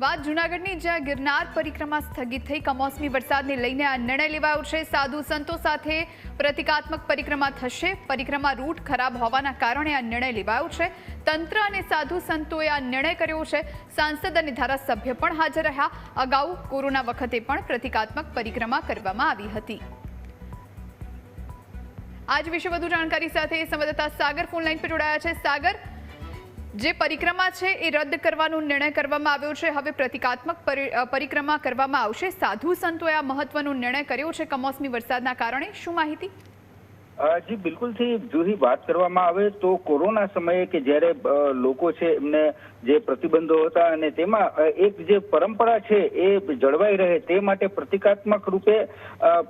વાત જૂનાગઢની જ્યાં ગિરનાર પરિક્રમા સ્થગિત થઈ, કમોસમી વરસાદને લઈને આ નિર્ણય લેવાયો છે. સાધુ સંતો સાથે પ્રતિકાત્મક પરિક્રમા થશે. પરિક્રમા રૂટ ખરાબ હોવાના કારણે આ નિર્ણય લેવાયો છે. તંત્ર અને સાધુ સંતોએ આ નિર્ણય કર્યો છે. સાંસદ અને ધારાસભ્ય પણ હાજર રહ્યા. અગાઉ કોરોના વખતે પણ પ્રતિકાત્મક પરિક્રમા કરવામાં આવી હતી. આજ વિશે વધુ જાણકારી સાથે સંવાદદાતા સાગર ફોન લાઈન પર જોડાયા છે. સાગર જે પરિક્રમા છે એ રદ કરવાનો નિર્ણય કરવામાં આવ્યો છે. હવે પ્રતિકાત્મક પરી- પરિક્રમા કરવામાં આવશે. સાધુ સંતોએ આ મહત્વનો નિર્ણય કર્યો છે. કમોસમી વરસાદના કારણે. શું માહિતી? જી બિલકુલથી જુદી વાત કરવામાં આવે તો કોરોના સમયે કે જ્યારે લોકો છે એમને જે પ્રતિબંધો હતા અને તેમાં એક જે પરંપરા છે એ જળવાઈ રહે તે માટે પ્રતિકાત્મક રૂપે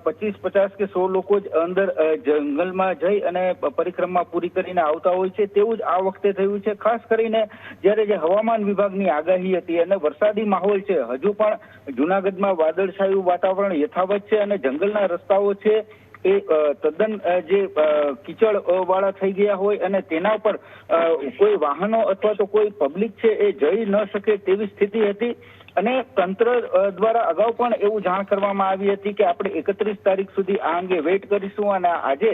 પચીસ, પચાસ કે સો લોકો જ અંદર જંગલમાં જઈ અને પરિક્રમા પૂરી કરીને આવતા હોય છે તેવું જ આ વખતે થયું છે. ખાસ કરીને જ્યારે જે હવામાન વિભાગની આગાહી હતી અને વરસાદી માહોલ છે, હજુ પણ જુનાગઢમાં વાદળછાયું વાતાવરણ યથાવત છે અને જંગલના રસ્તાઓ છે એ તદ્દન જે કીચડ વાળા થઈ ગયા હોય અને તેના ઉપર કોઈ વાહનો અથવા તો કોઈ પબ્લિક છે એ જઈ ન શકે તેવી સ્થિતિ હતી. અને તંત્ર દ્વારા અગાઉ પણ એવું જાણ કરવામાં આવી હતી કે આપણે એકત્રીસ તારીખ સુધી આ અંગે વેઇટ કરીશું અને આજે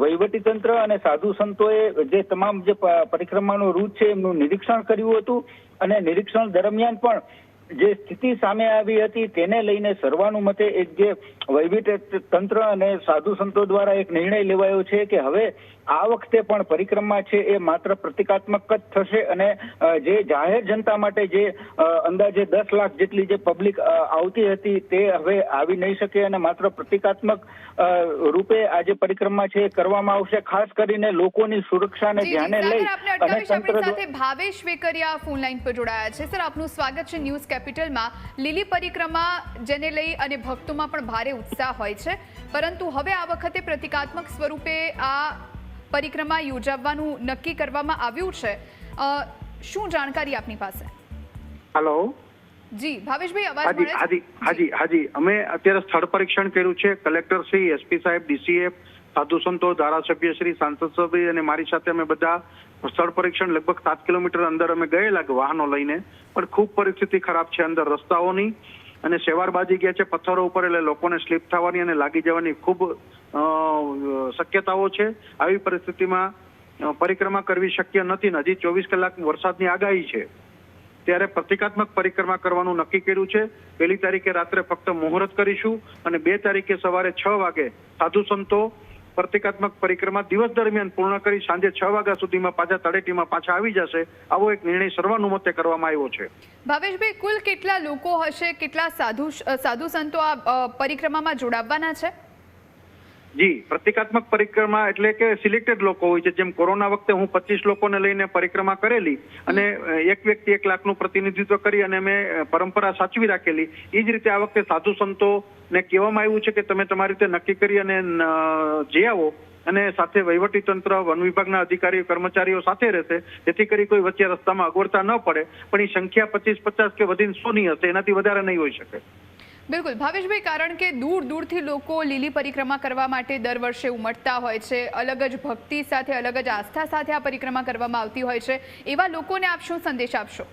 વહીવટી તંત્ર અને સાધુ સંતોએ જે તમામ જે પરિક્રમાનો રૂટ છે એમનું નિરીક્ષણ કર્યું હતું. અને નિરીક્ષણ દરમિયાન પણ જે સ્થિતિ સામે આવી હતી તેને લઈને સર્વાનુમતે એક જે વહીવટી તંત્ર અને સાધુ સંતો દ્વારા એક નિર્ણય લેવાયો છે કે હવે આ વખતે પણ પરિક્રમા છે એ માત્ર પ્રતિકાત્મક જ થશે અને જે જાહેર જનતા માટે જે અંદાજે દસ લાખ જેટલી જે પબ્લિક આવતી હતી તે હવે આવી નહીં શકે અને માત્ર પ્રતિકાત્મક રૂપે આ જે પરિક્રમા છે એ કરવામાં આવશે ખાસ કરીને લોકોની સુરક્ષાને ધ્યાને લઈ અને તંત્ર સાથે ભાવેશ વેકરિયા ફોન લાઈન પર જોડાયા છે. સર આપનું સ્વાગત છે ન્યૂઝ કેપિટલમાં. લીલી પરિક્રમા જેને લઈ અને ભક્તોમાં પણ ભારે ઉત્સાહ હોય છે. પરંતુ હવે આ વખતે પ્રતિકાત્મક સ્વરૂપે આ પરિક્રમા યોજાવવાનું નક્કી કરવામાં આવ્યું છે. શું જાણકારી આપની પાસે? હલો? જી ભાવેશભાઈ અવાજ હાજી મળે હાજી હાજી હાજી. અમે અત્યારે સ્થળ પરીક્ષણ કર્યું છે. કલેક્ટર શ્રી એસપી સાહેબ ડીસીએફ સાધુ સંતો ધારાસભ્ય શ્રી સાંસદ સભ્ય અને મારી સાથે અમે બધા સ્થળ પરીક્ષણ લગભગ સાત કિલોમીટર અંદર અમે ગયેલા વાહનો લઈને. પણ ખૂબ પરિસ્થિતિ ખરાબ છે અંદર રસ્તાઓની. અને સેવાર બાજી ગયા છે પથ્થરો ઉપર એટલે લોકોને સ્લીપ થવાની અને લાગી જવાની ખૂબ શક્યતાઓ છે. આવી પરિસ્થિતિમાં પરિક્રમા કરવી શક્ય નથી. ને હજી ચોવીસ કલાક વરસાદની આગાહી છે. ત્યારે પ્રતિકાત્મક પરિક્રમા કરવાનું નક્કી કર્યું છે. પહેલી તારીખે રાત્રે ફક્ત મુહૂર્ત કરીશું અને બે તારીખે સવારે છ વાગે સાધુ સંતો પ્રતિકાત્મક પરિક્રમા દિવસ દરમિયાન પૂર્ણ કરી સાંજે છ વાગ્યા સુધીમાં પાછા તળેટીમાં પાછા આવી જશે. આવો એક નિર્ણય સર્વાનુમતે કરવામાં આવ્યો છે. ભાવેશભાઈ, કુલ કેટલા લોકો હશે? કેટલા સાધુ સાધુ સંતો આ પરિક્રમામાં જોડાવવાના છે? જી, પ્રતિકાત્મક પરિક્રમા એટલે કે સિલેક્ટેડ લોકો હોય છે. જેમ કોરોના વખતે હું પચીસ લોકોને લઈને પરિક્રમા કરેલી અને એક વ્યક્તિ એક લાખનું પ્રતિનિધિત્વ કરી અને મેં પરંપરા સાચવી રાખેલી એ જ રીતે આ વખતે સાધુ સંતો ને કહેવામાં આવ્યું છે કે તમે તમારી રીતે નક્કી કરી અને જે આવો અને સાથે વહીવટી તંત્ર વન વિભાગના અધિકારીઓ, કર્મચારીઓ સાથે રહેશે. જેથી કરી કોઈ વચ્ચે રસ્તામાં અગવડતા ન પડે. પણ એ સંખ્યા પચીસ પચાસ કે વધીને સોની હશે. એનાથી વધારે નહીં હોઈ શકે. બિલકુલ. ભાવેશભાઈ, કારણ કે દૂર દૂરથી લોકો લીલી પરિક્રમા કરવા માટે દર વર્ષે ઉમટતા હોય છે. અલગ જ ભક્તિ સાથે, અલગ જ આસ્થા સાથે આ પરિક્રમા કરવામાં આવતી હોય છે. એવા લોકોને આપ શું સંદેશ આપશો?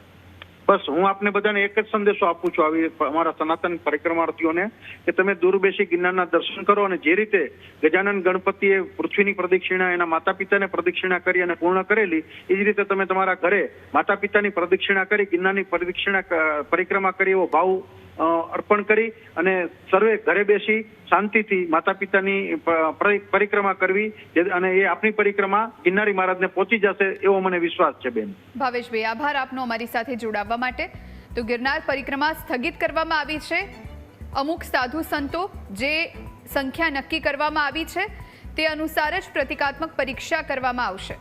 બસ, હું આપને બધાને એક જ સંદેશો આપું છું આવી અમારા સનાતન પરિક્રમાર્થીઓને, કે તમે દૂર બેસી ગિરનારના દર્શન કરો અને જે રીતે ગજાનન ગણપતિએ પૃથ્વીની પ્રદક્ષિણા, એના માતા પિતાને પ્રદક્ષિણા કરી અને પૂર્ણ કરેલી, એ જ રીતે તમે તમારા ઘરે માતા પિતાની પ્રદક્ષિણા કરી, ગિરનારની પ્રદક્ષિણા પરિક્રમા કરી એવો ભાવ અર્પણ કરી અને સર્વે ઘરે બેસી શાંતિથી માતા પિતાની પરિક્રમા કરવી અને એ આપની પરિક્રમા ગિરનારી મહારાજને પહોંચી જશે એવો મને વિશ્વાસ છે, બેન. ભાવેશભાઈ, આભાર આપનો અમારી સાથે જોડાવવા માટે. તો ગિરનાર પરિક્રમા સ્થગિત કરવામાં આવી છે. અમુક સાધુ સંતો જે સંખ્યા નક્કી કરવામાં આવી છે, તે અનુસાર જ પ્રતિકાત્મક પરીક્ષા કરવામાં આવશે.